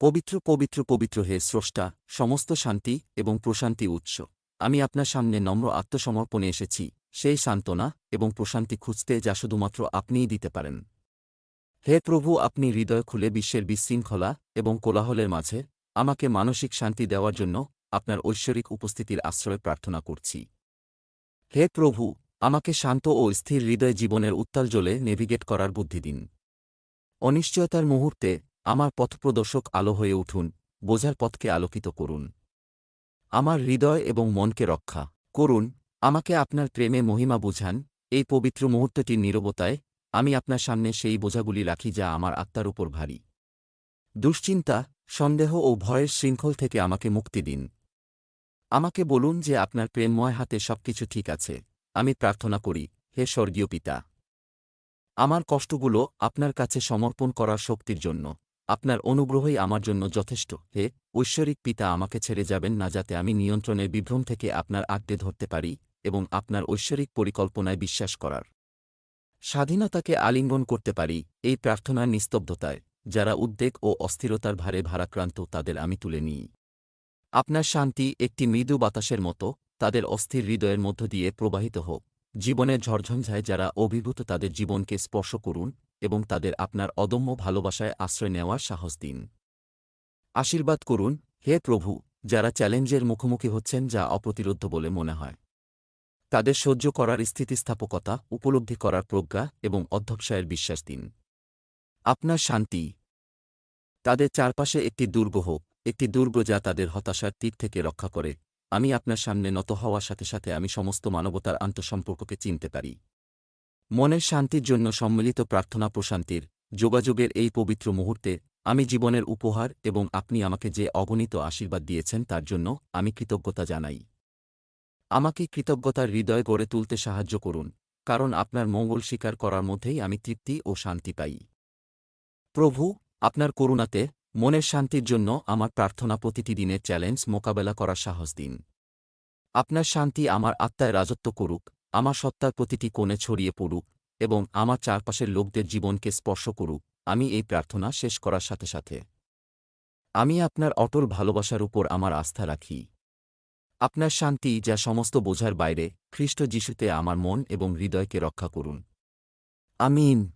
পবিত্র পবিত্র পবিত্র হে স্রষ্টা, সমস্ত শান্তি এবং প্রশান্তি উৎস। আমি আপনার সামনে নম্র আত্মসমর্পণে এসেছি, সেই সান্ত্বনা এবং প্রশান্তি খুঁজতে যা শুধুমাত্র আপনিই দিতে পারেন। হে প্রভু, আপনি হৃদয় খুলে বিশ্বের বিশৃঙ্খলা এবং কোলাহলের মাঝে আমাকে মানসিক শান্তি দেওয়ার জন্য আপনার ঐশ্বরিক উপস্থিতির আশ্রয় প্রার্থনা করছি। হে প্রভু, আমাকে শান্ত ও স্থির হৃদয় জীবনের উত্তাল জলে নেভিগেট করার বুদ্ধি দিন অনিশ্চয়তার মুহূর্তে আমার পথপ্রদর্শক আলো হয়ে উঠুন, বোঝার পথকে আলোকিত করুন। আমার হৃদয় এবং মনকে রক্ষা করুন, আমাকে আপনার প্রেমে মহিমা বুঝান, এই পবিত্র মুহূর্তটির নীরবতায় আমি আপনার সামনে সেই বোঝাগুলি রাখি যা আমার আত্মার উপর ভারী। দুশ্চিন্তা, সন্দেহ ও ভয়ের শৃঙ্খল থেকে আমাকে মুক্তি দিন। আমাকে বলুন যে আপনার প্রেমময় হাতে সবকিছু ঠিক আছে, আমি প্রার্থনা করি, হে স্বর্গীয় পিতা। আমার কষ্টগুলো আপনার কাছে সমর্পণ করার শক্তির জন্য। আপনার অনুগ্রহই আমার জন্য যথেষ্ট। হে, ঐশ্বরিক পিতা আমাকে ছেড়ে যাবেন না যাতে আমি নিয়ন্ত্রণের বিভ্রম থেকে আপনার আঁকড়ে ধরতে পারি এবং আপনার ঐশ্বরিক পরিকল্পনায় বিশ্বাস করার স্বাধীনতাকে আলিঙ্গন করতে পারি, এই প্রার্থনার নিস্তব্ধতায়, যারা উদ্বেগ ও অস্থিরতার ভারে ভারাক্রান্ত, তাদের আমি তুলে নিই। আপনার শান্তি একটি মৃদু বাতাসের মতো, তাদের অস্থির হৃদয়ের মধ্য দিয়ে প্রবাহিত হোক। জীবনের ঝড়ঝঞ্ঝায় যারা অভিভূত, তাদের জীবনকে স্পর্শ করুন এবং তাদের আপনার অদম্য ভালোবাসায় আশ্রয় নেওয়ার সাহস দিন। আশীর্বাদ করুন, হে প্রভু, যারা চ্যালেঞ্জের মুখোমুখি হচ্ছেন যা অপ্রতিরোধ্য বলে মনে হয়। তাদের সহ্য করার স্থিতিস্থাপকতা, উপলব্ধি করার প্রজ্ঞা এবং অধ্যবসায়ের বিশ্বাস দিন। আপনার শান্তি। তাদের চারপাশে একটি দুর্গ হোক, একটি দুর্গ যা তাদের হতাশার তীর থেকে রক্ষা করে। আমি আপনার সামনে নত হওয়ার সাথে সাথে আমি সমস্ত মানবতার আন্তঃসম্পর্ককে চিনতে পারি। মনের শান্তির জন্য সম্মিলিত প্রার্থনা প্রশান্তির যোগাযোগের এই পবিত্র মুহূর্তে আমি জীবনের উপহার এবং আপনি আমাকে যে অগণিত আশীর্বাদ দিয়েছেন তার জন্য আমি কৃতজ্ঞতা জানাই। আমাকে কৃতজ্ঞতার হৃদয় গড়ে তুলতে সাহায্য করুন, কারণ আপনার মঙ্গল স্বীকার করার মধ্যেই আমি তৃপ্তি ও শান্তি পাই। প্রভু, আপনার করুণাতে মনের শান্তির জন্য আমার প্রার্থনা প্রতিটি দিনের চ্যালেঞ্জ মোকাবেলা করার সাহস দিন। আপনার শান্তি আমার আত্মায় রাজত্ব করুক আমার সত্তার প্রতিটি কোণে ছড়িয়ে পড়ুক এবং আমার চারপাশের লোকদের জীবনকে স্পর্শ করুক, আমি এই প্রার্থনা শেষ করার সাথে সাথে। আমি আপনার অটল ভালোবাসার উপর আমার আস্থা রাখি। আপনার শান্তি যা সমস্ত বোঝার বাইরে, খ্রিস্ট যিশুতে আমার মন এবং হৃদয়কে রক্ষা করুন। আমিন।